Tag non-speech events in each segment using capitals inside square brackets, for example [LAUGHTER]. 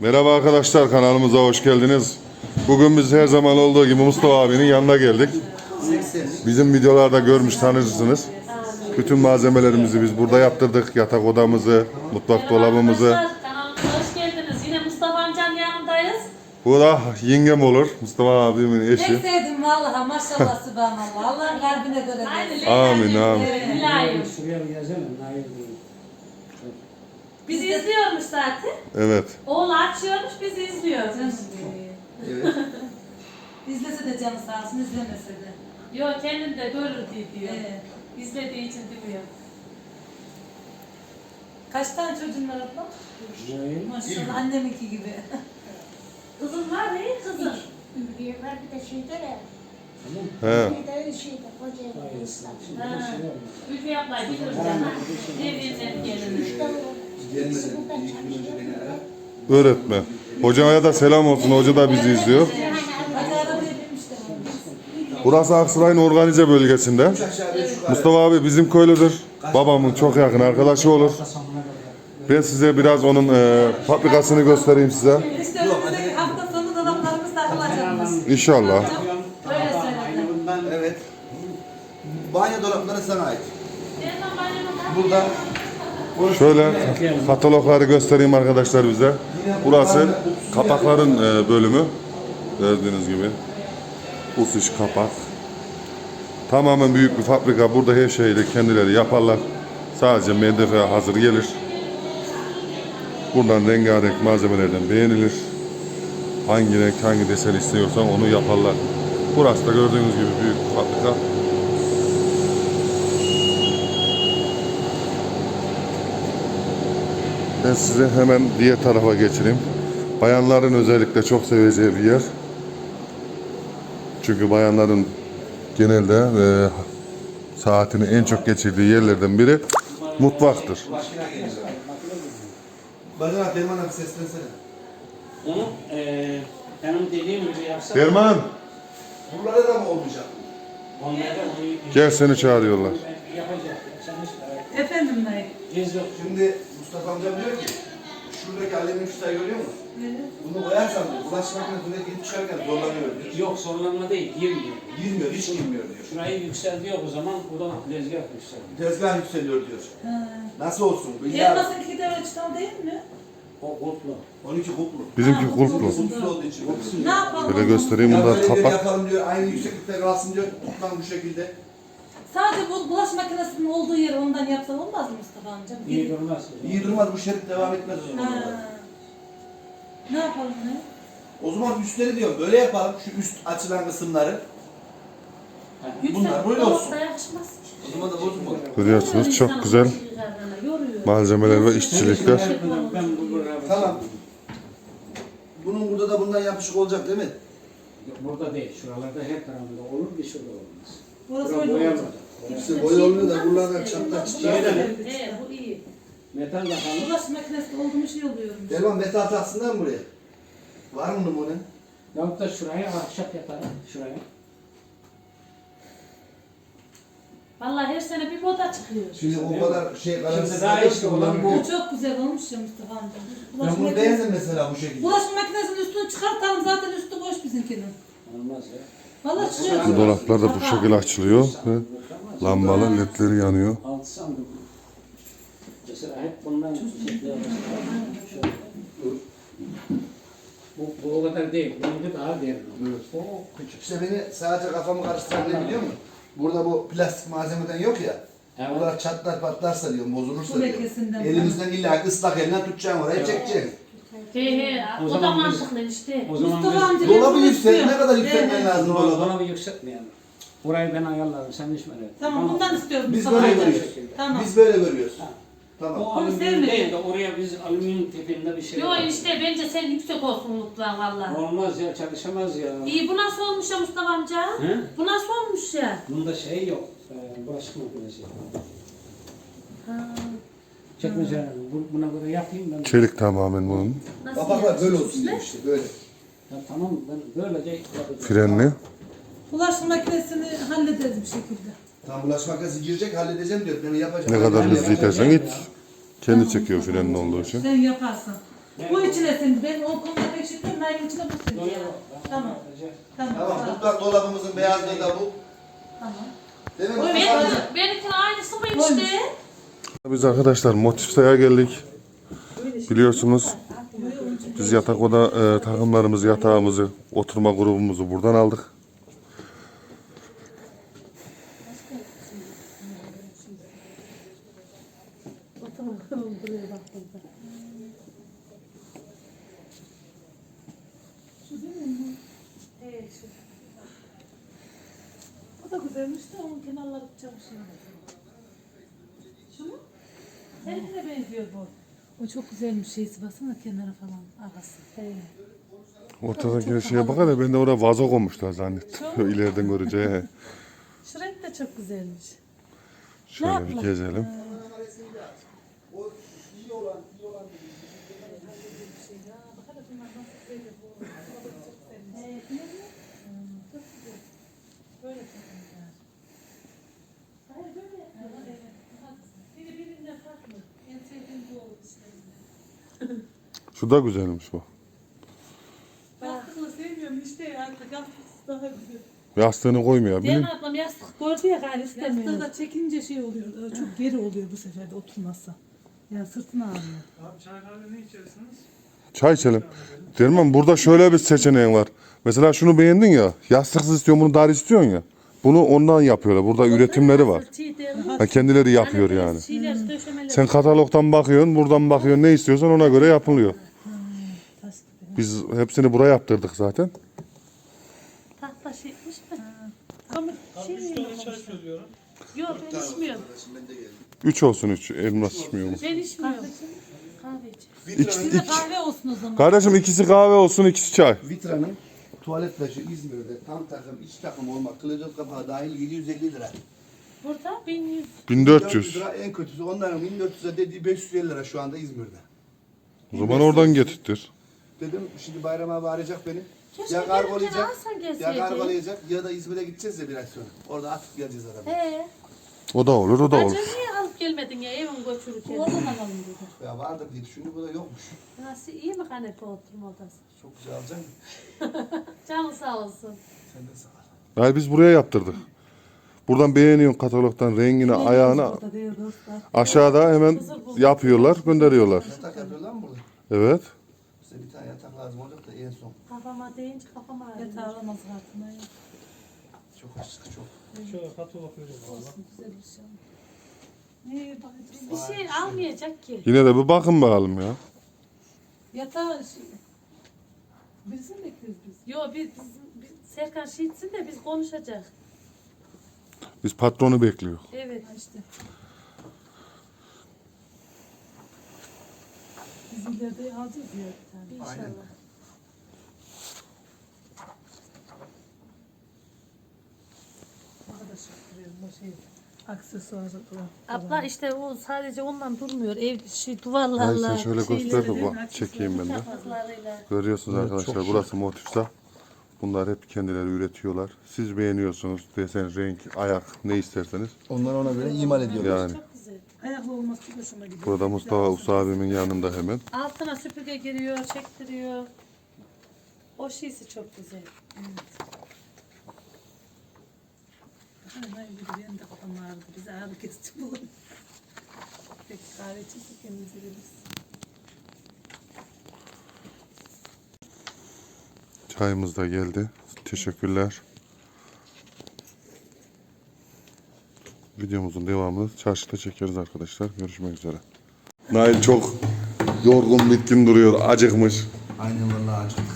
Merhaba arkadaşlar kanalımıza hoş geldiniz. Bugün biz her zaman olduğu gibi Mustafa abinin yanına geldik. Bizim videolarda görmüş tanırsınız. Bütün malzemelerimizi biz burada yaptırdık. Yatak odamızı, mutfak dolabımızı. Arkadaşlar, Kanalımıza hoş geldiniz. Yine Mustafa amcanın yanındayız. Bu da yengem olur. Mustafa abimin Pek eşi. sevdim vallahi maşallah subhanallah. Allah'ın kalbine göre versin. Amin, amin. Mülayim. Şuraya bir yazalım. Nail değil. Bizi izliyormuş zaten. Evet. Oğlu açıyormuş, bizi izliyoruz. Canım benim. [LAUGHS] İzlese de canı sağ olsun, izlemese de. Yok kendim de görür diye diyor. Evet. İzlediği için demiyor. Kaç tane çocuğun var abla? Nail. Maşallah anneminki gibi. Kızım var mı? Kızım. Bir var bir de şeyde de. He. Bir de şeyde Kocaeli İslam. Ha. Ülke ablayı bilir canım. İkisi burada çalışıyor. Öğretmen. Hocaya da selam olsun. Hoca da bizi izliyor. Burası Aksaray'ın organize bölgesinde. Mustafa abi bizim köylüdür. Babamın çok yakın arkadaşı olur. Ben size biraz onun e, fabrikasını göstereyim size. İnşallah. Evet. Banyo dolapları sana ait. Burada Şöyle katalogları göstereyim arkadaşlar bize. Burası kapakların e, bölümü. Gördüğünüz gibi. Usuş kapak. Tamamen büyük bir fabrika. Burada her şeyi de kendileri yaparlar. Sadece mendefe hazır gelir. Buradan rengarenk malzemelerden beğenilir. Hangi renk, hangi desen istiyorsan onu yaparlar. Burası da gördüğünüz gibi büyük fabrika. Ben size hemen diğer tarafa geçireyim. Bayanların özellikle çok seveceği bir yer. Çünkü bayanların genelde e, saatini en çok geçirdiği yerlerden biri mutfaktır. Bacana Telman abi seslensene. Onu eee benim dediğim gibi yapsak Derman Buralarda da mı olmayacak? gel seni çağırıyorlar. Efendim yok. Şimdi Mustafa amcam diyor ki şuradaki alemin üstüne görüyor musun? Bunu koyarsan diyor, bulaşık makinesine girip çıkarken zorlanıyor diyor. Yok sorunlanma değil. Girmiyor. Girmiyor, hiç girmiyor diyor. Şurayı yükseltiyor o zaman o da lezgah yükseltiyor. Tezgah yükseliyor diyor. Ha. Nasıl olsun? İlla Elmasın iki de ölçüden değil mi? O kulplu. 12 kuplu. Bizimki kulplu. Kumsuz olduğu için. Ne yapalım? Şöyle göstereyim Ya bunlar böyle kapak. yapalım diyor, aynı yükseklikte kalsın diyor, tutmam bu şekilde. Sadece bu bulaş makinesinin olduğu yeri ondan yapsan olmaz mı Mustafa amcam? İyi durmaz. İyi durmaz, bu şerit devam etmez o zaman. Ha. Ne yapalım ne? O zaman üstleri diyorum, böyle yapalım, şu üst açılan kısımları. Bunlar böyle olsun. Yakışmaz. O zaman da bozulmadı. Görüyorsunuz çok güzel malzemeler ve işçilikler. Tamam. Bunun burada da bundan yapışık olacak değil mi? Yok, Burada değil. Şuralarda her tarafında olur bir şurada olmaz. Burası Bura öyle olacak. İşte boya olmuyor da buralardan çatlak çıkıyor. Evet, bu iyi. Metal da kalır. Bulaş makinesi olduğum şey oluyormuş. Derman metal mı buraya? Var mı numune? Yahut da şuraya ahşap yaparım. Şuraya. Vallahi her sene bir moda çıkıyor. Şimdi o kadar şey Şimdi kararsız daha ki olan bu. Bu çok güzel olmuş ya Mustafa amca. Ben bunu makinesi- beğendim mesela bu şekilde. Bulaşık makinesinin üstünü çıkartalım zaten üstü boş bizimkinin. Olmaz ya. Bu dolaplar da bu şekilde açılıyor. ve Lambalı ledleri yanıyor. Mesela hep bundan. Bu, bu o kadar değil. Bununki daha derin. Evet. O küçük. İşte beni sadece kafamı karıştıran ne biliyor musun? Burada bu plastik malzemeden yok ya. Evet. Buralar çatlar patlarsa diyorum, bozulursa diyor. Elimizden illa ıslak elinden tutacaksın oraya çekeceksin. He he, O o da zaman biz- mantıklı işte. O zaman Mustafa biz amca Dolabı bunu ne kadar yükseltmen Evet. lazım dolabı, dolabı? yükseltmeyelim. Burayı ben ayarlarım. Sen hiç merak etme. Tamam bundan istiyoruz Biz Mustafa böyle amca. görüyoruz. Tamam. Biz böyle görüyoruz. Ha. Tamam. O alüminyum değil de oraya biz alüminyum tipinde bir şey Yo yaparız. işte bence sen yüksek olsun mutluğa valla. Olmaz ya çalışamaz ya. İyi bu nasıl olmuş ya Mustafa amca? He? Bu nasıl olmuş ya? Bunda şey yok. E, bulaşık makinesi. Çekmece bu, buna göre yapayım ben. Çelik tamamen bunun. nasıl Kapaklar böyle olsun diyor işte böyle. Ya tamam ben böylece yapacağım. Frenli. Bulaşık makinesini hallederiz bir şekilde. Tam bulaş makinesi girecek halledeceğim diyor. Ben yapacağım. Ne kadar Ben hızlı yapacağım. itersen git. Kendi çekiyor frenli olduğu için. Sen yaparsan. Bu içine sindi. Ben o konuda pek şey yapıyorum. Nail'in içine bu sindi ya. Tamam. Tamam. Tamam Tamam. dolabımızın beyazlığı da bu. Tamam. Değil mi? Oy, Mustafa ben- amca? Benimkinin aynısı mı işte? Biz arkadaşlar Motifsa'ya geldik. Biliyorsunuz biz yatak oda e, takımlarımızı, yatağımızı, oturma grubumuzu buradan aldık. O da güzelmiş de onun kenarları çalışıyor. Seninkine benziyor bu. O çok güzelmiş şeysi baksana kenara falan arkası. Evet. Ortadaki şeye bak hele ben de oraya vazo koymuşlar zannettim. [LAUGHS] İleriden görünce. [LAUGHS] Şu renk de çok güzelmiş. Şöyle bir gezelim. Böyle çok güzel. Hayır böyle. Evet. Biri birinden farklı. En sevdiğim bu oldu işte. Şu da güzelmiş bu. Yastıklı sevmiyorum işte artık yastıksız daha güzel. Yastığını koymuyor. Benim Bilin. ablam yastık gördü ya istemiyor. Yastığı da çekince şey oluyor. e, Çok geri oluyor bu sefer de oturması. Yani sırtına ağrıyor. Abi çay kahve ne içersiniz? Çay içelim. Derman burada şöyle bir seçeneğin var. Mesela şunu beğendin ya. Yastıksız istiyorsun bunu dar istiyorsun ya. Bunu ondan yapıyorlar. Burada üretimleri var. Ha, kendileri yapıyor yani. Şeyler, döşemeler. Sen katalogdan bakıyorsun, buradan bakıyorsun ne istiyorsan ona göre yapılıyor. Biz hepsini buraya yaptırdık zaten. Tahta şeymiş mi? Kömür şey mi? tane çay söylüyorum. Yok ben içmiyorum. Üç olsun üç. Elmas içmiyor mu? Ben içmiyorum. Kahve içiyorum. İki, Bir de kahve olsun o zaman. Kardeşim ikisi kahve olsun, ikisi çay. Vitra'nın tuvalet taşı İzmir'de tam takım iç takım olmak klozet kapağı dahil 750 lira. Burada 1100. 1400. lira en kötüsü onların 1400'e dediği 550 lira şu anda İzmir'de. O zaman oradan getirtir. Dedim şimdi bayram abi arayacak beni. Keşke ya kargolayacak, ya kargolayacak ya da İzmir'e gideceğiz ya bir ay sonra. Orada atıp geleceğiz arabayı. He. O da olur, o da Acaba olur. niye alıp gelmedin ya evin götürürken? Oradan alalım dedi. Ya vardır diye düşündüm bu da yokmuş. Nasıl iyi mi kanepe oturma odası? Çok güzel alacaksın. [LAUGHS] Canı sağ olsun. Sen de sağ ol. Yani biz buraya yaptırdık. Buradan beğeniyorsun katalogdan rengini, ayağını. Aşağıda hemen yapıyorlar, gönderiyorlar. Yatak yapıyorlar mı burada? Evet. Size bir tane yatak lazım olacak da en son. Kafama deyince kafama ağrıyor. Yatağı alamaz hatına. Çok açtık çok. Şöyle katalog vereceğim valla. Güzel bir şey. Ne? Bir şey almayacak ki. Yine de bir bakın bakalım ya. Yatağı şey... Birisini bekliyoruz biz. Yo biz, biz, biz Serkan şey içsin de biz konuşacak. Biz patronu bekliyor. Evet. İşte. Biz ileride alacağız ya bir tane. İnşallah. Arkadaş o şey. Aksesuarı falan. Abla işte o sadece ondan durmuyor. Ev şey Neyse duvarlarla. şöyle göster de bak, çekeyim ben de. Çaprazlarıyla. Görüyorsunuz arkadaşlar burası Motifsa. Bunlar hep kendileri üretiyorlar. Siz beğeniyorsunuz desen, renk, ayak ne isterseniz. Onlar ona göre imal ediyorlar. Yani Çok güzel. Ayaklı olması çok hoşuma gidiyor. burada Mustafa Usta abimin yanında hemen. Altına süpürge giriyor, çektiriyor. O şeysi çok güzel. Ay benim de kafam ağrıdı. Bize ağrı kesici bulun. Peki kahve içirsek kendimize geliriz. Çayımız da geldi. Teşekkürler. Videomuzun devamını çarşıda çekeriz arkadaşlar. Görüşmek üzere. Nail çok yorgun bitkin duruyor. Acıkmış. Aynen vallahi acık.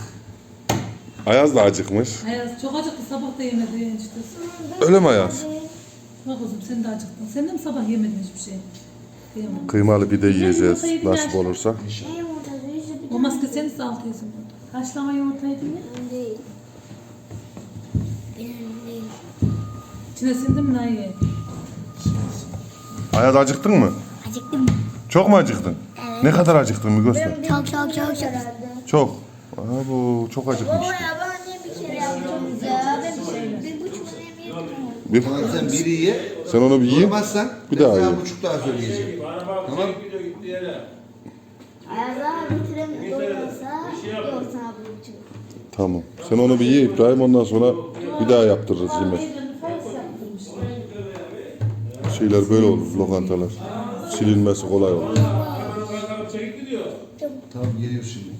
Ayaz da acıkmış. Ayaz çok acıktı sabah da yemedi işte. Öyle mi Ayaz? Bak kızım sen de acıktın. Sen de mi sabah yemedin hiçbir şey? Kıyamam. Kıymalı pide yiyeceğiz nasip olursa. Ne yumurta büyüsü bir O maske sen ise altı burada. Haşlama değil. Benim değil. İçine sindi mi Naye? Ayaz acıktın mı? Acıktım. Çok mu acıktın? Ne kadar acıktın bir göster. Çok çok çok çok. Çok. Aa, bu çok acıkmış. Baba ya ben ne bir kere yaptım ya. Ben bir buçuk? Bir, Ulan sen biri ye. sen onu bir ye. Yemezsen Bir daha ben ye. sana buçuk daha söyleyeceğim. Tamam. Ayaz abi bitiremiyor. Doyuyorsa yok sana bu için. Tamam. Sen onu bir ye İbrahim ondan sonra bir daha yaptırırız yemek. Şeyler böyle olur lokantalar. Silinmesi kolay olur. Tamam geliyor şimdi.